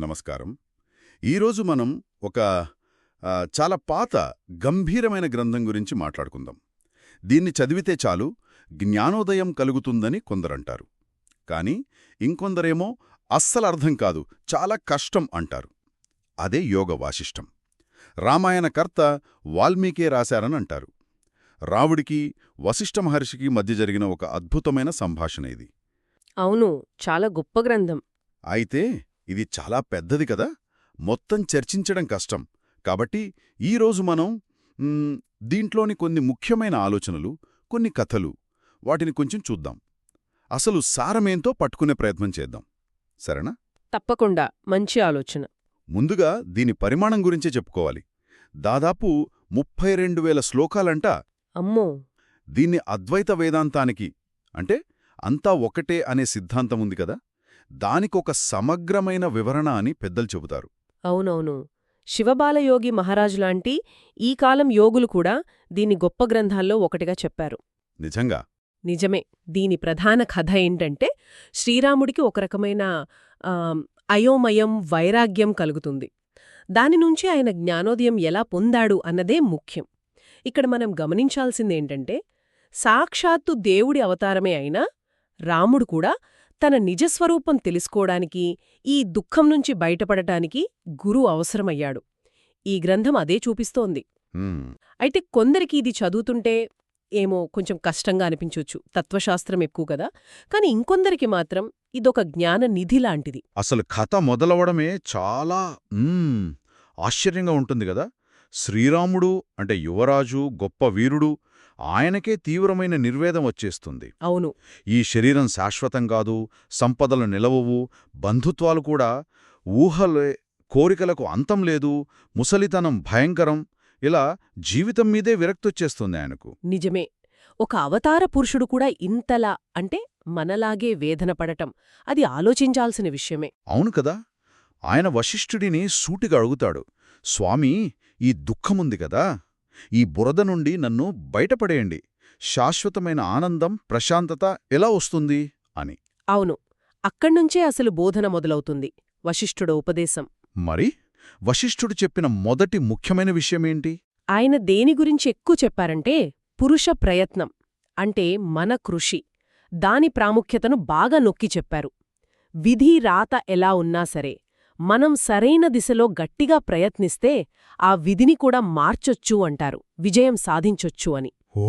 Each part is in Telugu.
నమస్కారం. ఈరోజు మనం ఒక చాలా పాత గంభీరమైన గ్రంథం గురించి మాట్లాడుకుందాం. దీన్ని చదివితే చాలు జ్ఞానోదయం కలుగుతుందని కొందరంటారు. కానీ ఇంకొందరేమో అస్సలు అర్థం కాదు చాలా కష్టం అంటారు. అదే యోగ వాసిష్టం. రామాయణ కర్త వాల్మీకే రాశారని అంటారు. రావుడికి వశిష్ఠ మహర్షికి మధ్య జరిగిన ఒక అద్భుతమైన సంభాషణ ఇది. అవును చాలా గొప్ప గ్రంథం. అయితే ఇది చాలా పెద్దది కదా? మొత్తం చర్చించడం కష్టం. కాబట్టి ఈరోజు మనం దీంట్లోని కొన్ని ముఖ్యమైన ఆలోచనలు కొన్ని కథలు వాటిని కొంచెం చూద్దాం. అసలు సారమేంతో పట్టుకునే ప్రయత్నం చేద్దాం. సరేనా? తప్పకుండా. మంచి ఆలోచన. ముందుగా దీని పరిమాణం గురించే చెప్పుకోవాలి. దాదాపు ముప్పై రెండు వేల శ్లోకాలంట. అమ్మో! దీన్ని అద్వైత వేదాంతానికి అంటే అంతా ఒకటే అనే సిద్ధాంతం ఉంది కదా? దానికొక సమగ్రమైన వివరణ అని పెద్దలు చెబుతారు. అవునవును. శివబాలయోగి మహారాజు లాంటి ఈ కాలం యోగులు కూడా దీన్ని గొప్ప గ్రంథాల్లో ఒకటిగా చెప్పారు. నిజంగా? నిజమే. దీని ప్రధాన కథ ఏంటంటే శ్రీరాముడికి ఒక రకమైన అయోమయం వైరాగ్యం కలుగుతుంది. దాని నుంచి ఆయన జ్ఞానోదయం ఎలా పొందాడు అన్నదే ముఖ్యం. ఇక్కడ మనం గమనించాల్సిందేంటంటే సాక్షాత్తు దేవుడి అవతారమే అయినా రాముడు కూడా తన నిజస్వరూపం తెలుసుకోవడానికి ఈ దుఃఖం నుంచి బయటపడటానికి గురు అవసరమయ్యాడు. ఈ గ్రంథం అదే చూపిస్తోంది. అయితే కొందరికి ఇది చదువుతుంటే ఏమో కొంచెం కష్టంగా అనిపించొచ్చు. తత్వశాస్త్రం ఎక్కువ కదా. కాని ఇంకొందరికి మాత్రం ఇదొక జ్ఞాన నిధి లాంటిది. అసలు కథ మొదలవడమే చాలా ఆశ్చర్యంగా ఉంటుంది కదా. శ్రీరాముడు అంటే యువరాజు గొప్ప వీరుడు ఆయనకే తీవ్రమైన నిర్వేదం వచ్చేస్తుంది. అవును. ఈ శరీరం శాశ్వతం కాదు సంపదలు నిలవవు బంధుత్వాలు కూడా ఊహలే కోరికలకు అంతం లేదు ముసలితనం భయంకరం ఇలా జీవితం మీదే విరక్తొచ్చేస్తుంది ఆయనకు. నిజమే. ఒక అవతార పురుషుడు కూడా ఇంతలా అంటే మనలాగే వేదన పడటం అది ఆలోచించాల్సిన విషయమే. అవును కదా? ఆయన వశిష్ఠుడిని సూటిగా అడుగుతాడు స్వామీ ఈ దుఃఖముంది కదా? ఈ బురద నుండి నన్ను బయటపడేయండి. శాశ్వతమైన ఆనందం ప్రశాంతత ఎలా వస్తుంది? అని. అవును. అక్కడ్నుంచే అసలు బోధన మొదలవుతుంది. వశిష్ఠుడ ఉపదేశం. మరి? వశిష్ఠుడు చెప్పిన మొదటి ముఖ్యమైన విషయమేంటి ఆయన దేని గురించి ఎక్కువ చెప్పారంటే పురుష ప్రయత్నం అంటే మన కృషి. దాని ప్రాముఖ్యతను బాగా నొక్కి చెప్పారు. విధి రాత ఎలా ఉన్నా సరే మనం సరైన దిశలో గట్టిగా ప్రయత్నిస్తే ఆ విధిని కూడా మార్చొచ్చు అంటారు విజయం సాధించొచ్చు అని. ఓ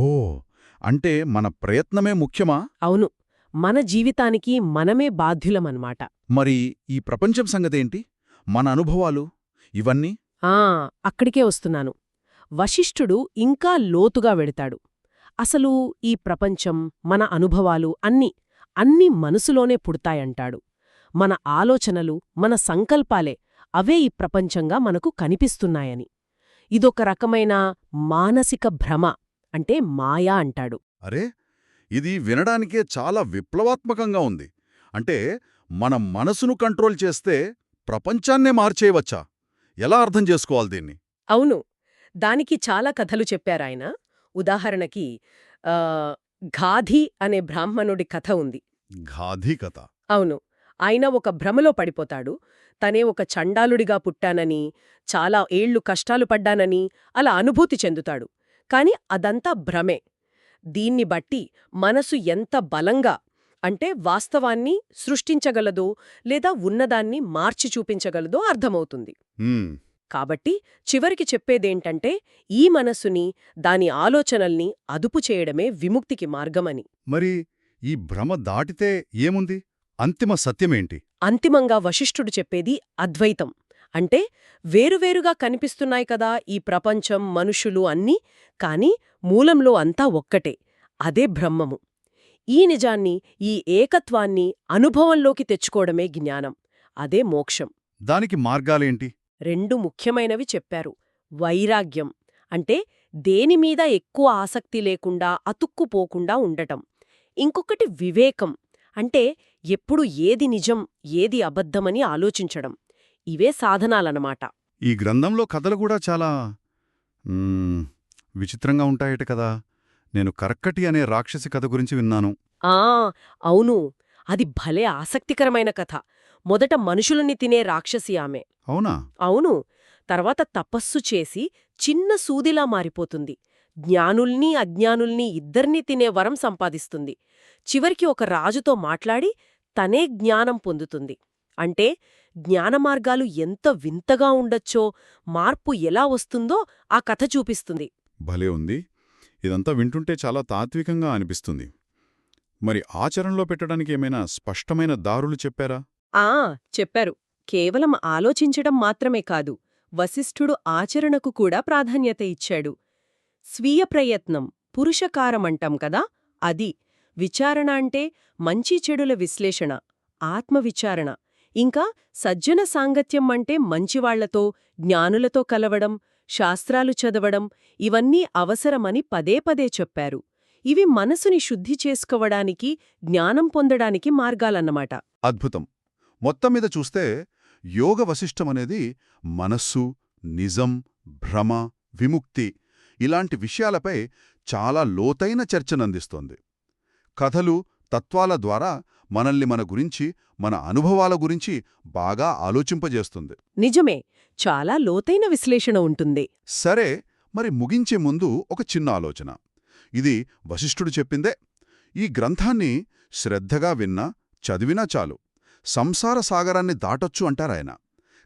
అంటే మన ప్రయత్నమే ముఖ్యమా? అవును మన జీవితానికి మనమే బాధ్యులమన్నమాట. మరి ఈ ప్రపంచం సంగతేంటి? మన అనుభవాలు? ఇవన్నీ? ఆ అక్కడికే వస్తున్నాను. వశిష్ఠుడు ఇంకా లోతుగా వెడతాడు అసలు ఈ ప్రపంచం మన అనుభవాలు అన్నీ అన్నీ మనసులోనే పుడతాయంటాడు. మన ఆలోచనలు మన సంకల్పాలే అవే ఈ ప్రపంచంగా మనకు కనిపిస్తున్నాయని. ఇదొక రకమైన మానసిక భ్రమ అంటే మాయా అంటాడు. అరే ఇది వినడానికే చాలా విప్లవాత్మకంగా ఉంది. అంటే మన మనసును కంట్రోల్ చేస్తే ప్రపంచాన్నే మార్చేయవచ్చా? ఎలా అర్థం చేసుకోవాలి దీన్ని? అవును దానికి చాలా కథలు చెప్పారాయన ఉదాహరణకి ఘాధి అనే బ్రాహ్మణుడి కథ ఉంది. గాధీ కథ? అవును. ఆయన ఒక భ్రమలో పడిపోతాడు. తనే ఒక చండాలుడిగా పుట్టానని చాలా ఏళ్ళు కష్టాలు పడ్డానని అలా అనుభూతి చెందుతాడు. కాని అదంతా భ్రమే. దీన్ని బట్టి మనసు ఎంత బలంగా అంటే వాస్తవాన్ని సృష్టించగలదో లేదా ఉన్నదాన్ని మార్చి చూపించగలదో అర్థమవుతుంది. కాబట్టి చివరికి చెప్పేదేంటంటే ఈ మనసుని దాని ఆలోచనల్ని అదుపు చేయడమే విముక్తికి మార్గమని. మరి ఈ భ్రమ దాటితే ఏముంది? అంతిమ సత్యమేంటి? అంతిమంగా వశిష్ఠుడు చెప్పేది అద్వైతం. అంటే వేరువేరుగా కనిపిస్తున్నాయి కదా ఈ ప్రపంచం మనుషులు అన్నీ కాని మూలంలో అంతా ఒక్కటే అదే బ్రహ్మము. ఈ నిజాన్ని ఈ ఏకత్వాన్ని అనుభవంలోకి తెచ్చుకోవడమే జ్ఞానం అదే మోక్షం. దానికి మార్గాలేంటి? రెండు ముఖ్యమైనవి చెప్పారు. వైరాగ్యం అంటే దేనిమీద ఎక్కువ ఆసక్తి లేకుండా అతుక్కుపోకుండా ఉండటం. ఇంకొకటి వివేకం అంటే ఎప్పుడు ఏది నిజం ఏది అబద్ధమని ఆలోచించడం. ఇవే సాధనాలన్నమాట. ఈ గ్రంథంలో కథలు కూడా చాలా విచిత్రంగా ఉంటాయట కదా. నేను కర్కటి అనే రాక్షసి కథ గురించి విన్నాను. ఆ అవును. అది భలే ఆసక్తికరమైన కథ. మొదట మనుషులని తినే రాక్షసి ఆమె. అవునా? అవును. తర్వాత తపస్సు చేసి చిన్న సూదిలా మారిపోతుంది. జ్ఞానుల్ని అజ్ఞానుల్ని ఇద్దర్నీ తినే వరం సంపాదిస్తుంది. చివరికి ఒక రాజుతో మాట్లాడి తనే జ్ఞానం పొందుతుంది. అంటే జ్ఞానమార్గాలు ఎంత వింతగా ఉండొచ్చో మార్పు ఎలా వస్తుందో ఆ కథ చూపిస్తుంది. భలే ఉంది. ఇదంతా వింటుంటే చాలా తాత్వికంగా అనిపిస్తుంది. మరి ఆచరణలో పెట్టడానికి ఏమైనా స్పష్టమైన దారులు చెప్పారా? ఆ! చెప్పారు. కేవలం ఆలోచించడం మాత్రమే కాదు వశిష్ఠుడు ఆచరణకు కూడా ప్రాధాన్యత ఇచ్చాడు. స్వీయ ప్రయత్నం పురుషకారమంటాం కదా? అది. విచారణ అంటే మంచి చెడుల విశ్లేషణ ఆత్మవిచారణ. ఇంకా సజ్జన సాంగత్యం అంటే మంచివాళ్ళతో జ్ఞానులతో కలవడం శాస్త్రాలు చదవడం ఇవన్నీ అవసరమని పదే పదే చెప్పారు. ఇవి మనసుని శుద్ధి చేసుకోవడానికి జ్ఞానం పొందడానికి మార్గాలన్నమాట. అద్భుతం. మొత్తం మీద చూస్తే యోగ వశిష్టమనేది మనస్సు నిజం భ్రమ విముక్తి ఇలాంటి విషయాలపై చాలా లోతైన చర్చనందిస్తోంది. కథలు తత్వాల ద్వారా మనల్ని మన గురించి మన అనుభవాల గురించి బాగా ఆలోచింపజేస్తుంది. నిజమే చాలా లోతైన విశ్లేషణ ఉంటుంది. సరే మరి ముగించే ముందు ఒక చిన్న ఆలోచన. ఇది వశిష్ఠుడు చెప్పిందే. ఈ గ్రంథాన్ని శ్రద్ధగా విన్నా చదివినా చాలు. సంసార సాగరాన్ని దాటొచ్చు అంటారాయన.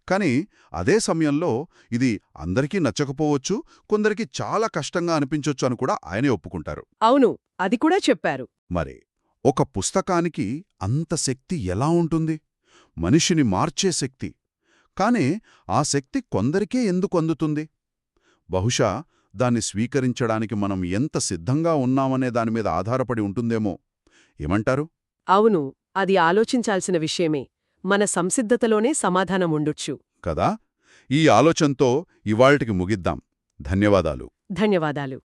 కాని అదే సమయంలో ఇది అందరికీ నచ్చకపోవచ్చు కొందరికి చాలా కష్టంగా అనిపించొచ్చు అని కూడా ఆయనే ఒప్పుకుంటారు. అవును అది కూడా చెప్పారు. మరి ఒక పుస్తకానికి అంత శక్తి ఎలా ఉంటుంది? మనిషిని మార్చే శక్తి. కాని ఆ శక్తి కొందరికే ఎందుకు అందుతుంది? బహుశా దాన్ని స్వీకరించడానికి మనం ఎంత సిద్ధంగా ఉన్నామనే దానిమీద ఆధారపడి ఉంటుందేమో. ఏమంటారు? అవును అది ఆలోచించాల్సిన విషయమే. మన సంసిద్ధతలోనే సమాధానం ఉండొచ్చు కదా? ఈ ఆలోచనతో ఇవాళ్టికి ముగిద్దాం. ధన్యవాదాలు. ధన్యవాదాలు.